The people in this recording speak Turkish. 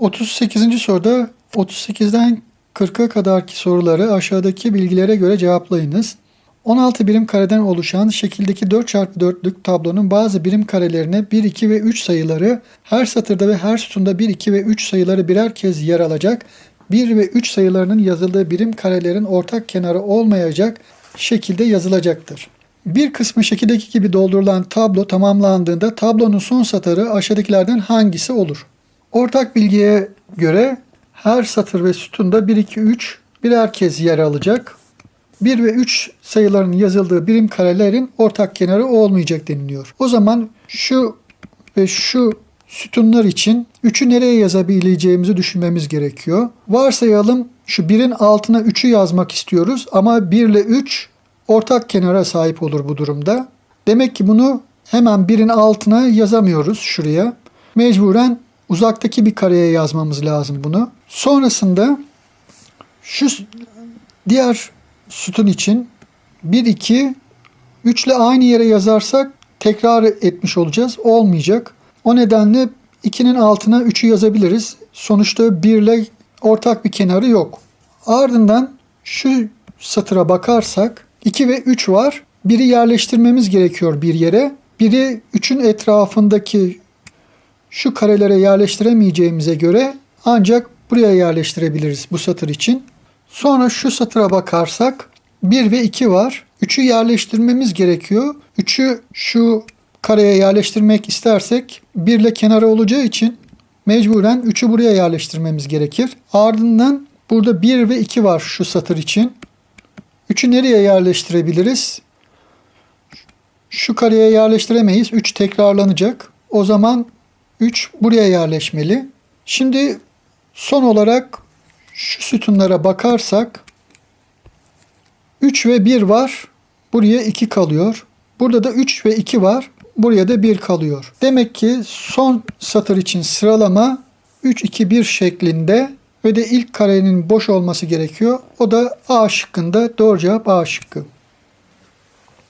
38. soruda 38'den 40'a kadarki soruları aşağıdaki bilgilere göre cevaplayınız. 16 birim kareden oluşan şekildeki 4x4'lük tablonun bazı birim karelerine 1, 2 ve 3 sayıları her satırda ve her sütunda 1, 2 ve 3 sayıları birer kez yer alacak. 1 ve 3 sayılarının yazıldığı birim karelerin ortak kenarı olmayacak şekilde yazılacaktır. Bir kısmı şekildeki gibi doldurulan tablo tamamlandığında tablonun son satırı aşağıdakilerden hangisi olur? Ortak bilgiye göre her satır ve sütunda 1, 2, 3 birer kez yer alacak. 1 ve 3 sayılarının yazıldığı birim karelerin ortak kenarı olmayacak deniliyor. O zaman şu ve şu sütunlar için 3'ü nereye yazabileceğimizi düşünmemiz gerekiyor. Varsayalım şu 1'in altına 3'ü yazmak istiyoruz ama 1 ile 3 ortak kenara sahip olur bu durumda. Demek ki bunu hemen 1'in altına yazamıyoruz şuraya. Mecburen uzaktaki bir kareye yazmamız lazım bunu. Sonrasında şu diğer sütun için 1 2 3 ile aynı yere yazarsak tekrar etmiş olacağız. Olmayacak. O nedenle 2'nin altına 3'ü yazabiliriz. Sonuçta 1 ile ortak bir kenarı yok. Ardından şu satıra bakarsak 2 ve 3 var. Biri yerleştirmemiz gerekiyor bir yere. Biri 3'ün etrafındaki şu karelere yerleştiremeyeceğimize göre ancak buraya yerleştirebiliriz bu satır için. Sonra şu satıra bakarsak 1 ve 2 var. 3'ü yerleştirmemiz gerekiyor. 3'ü şu kareye yerleştirmek istersek 1 ile kenara olacağı için mecburen 3'ü buraya yerleştirmemiz gerekir. Ardından burada 1 ve 2 var şu satır için. 3'ü nereye yerleştirebiliriz? Şu kareye yerleştiremeyiz. 3 tekrarlanacak. O zaman 3 buraya yerleşmeli. Şimdi son olarak şu sütunlara bakarsak 3 ve 1 var. Buraya 2 kalıyor. Burada da 3 ve 2 var. Buraya da 1 kalıyor. Demek ki son satır için sıralama 3 2 1 şeklinde ve de ilk karenin boş olması gerekiyor. O da A şıkkında doğru cevap A şıkkı.